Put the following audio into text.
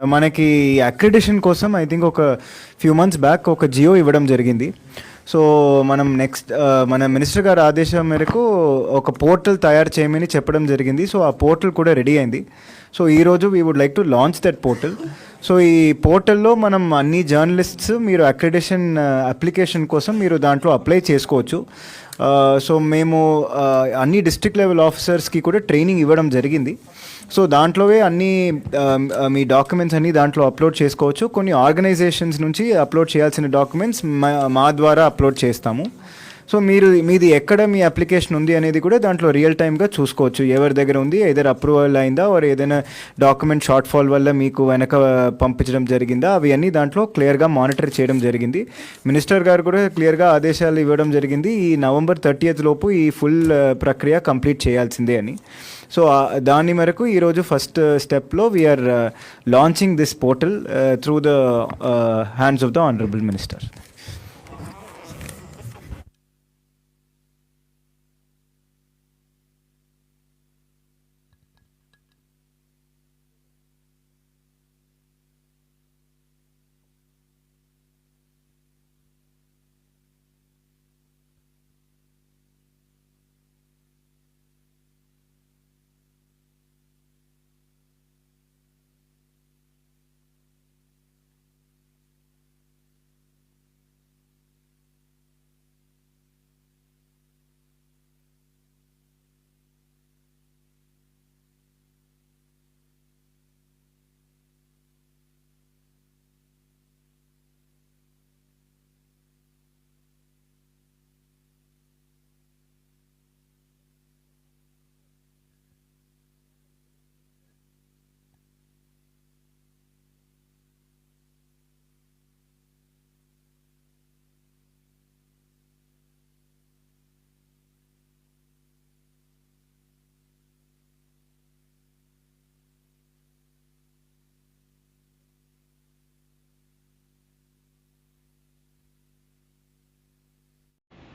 మనకి అక్రిడిషన్ కోసం I think ఒక ఫ్యూ మంత్స్ బ్యాక్ ఒక జియో ఇవ్వడం జరిగింది. సో మనం నెక్స్ట్ uh, మన మినిస్టర్ గారి ఆదేశం మేరకు ఒక పోర్టల్ తయారు చేయమని చెప్పడం జరిగింది. సో ఆ పోర్టల్ కూడా రెడీ అయింది. సో ఈరోజు we would like to launch that portal so ఈ పోర్టల్లో మనం అన్ని జర్నలిస్ట్స్ మీరు అక్రిడేషన్ అప్లికేషన్ కోసం మీరు దాంట్లో అప్లై చేసుకోవచ్చు. సో మేము అన్ని డిస్ట్రిక్ట్ లెవెల్ ఆఫీసర్స్కి కూడా ట్రైనింగ్ ఇవ్వడం జరిగింది. సో దాంట్లోవే అన్ని మీ డాక్యుమెంట్స్ అన్ని దాంట్లో అప్లోడ్ చేసుకోవచ్చు. కొన్ని ఆర్గనైజేషన్స్ నుంచి అప్లోడ్ చేయాల్సిన డాక్యుమెంట్స్ మా మా ద్వారా అప్లోడ్ చేస్తాము. సో మీరు మీది ఎక్కడ మీ అప్లికేషన్ ఉంది అనేది కూడా దాంట్లో రియల్ టైమ్గా చూసుకోవచ్చు. ఎవరి దగ్గర ఉంది ఏదైనా అప్రూవల్ అయిందా ఆర్ ఏదైనా డాక్యుమెంట్ షార్ట్ ఫాల్ వల్ల మీకు వెనక పంపించడం జరిగిందా అవి అన్నీ దాంట్లో క్లియర్గా మానిటర్ చేయడం జరిగింది. మినిస్టర్ గారు కూడా క్లియర్గా ఆదేశాలు ఇవ్వడం జరిగింది. ఈ నవంబర్ థర్టీయత్ లోపు ఈ ఫుల్ uh, ప్రక్రియ కంప్లీట్ చేయాల్సిందే అని. సో దాని మేరకు ఈరోజు ఫస్ట్ స్టెప్లో we are launching this portal through the hands of the honourable minister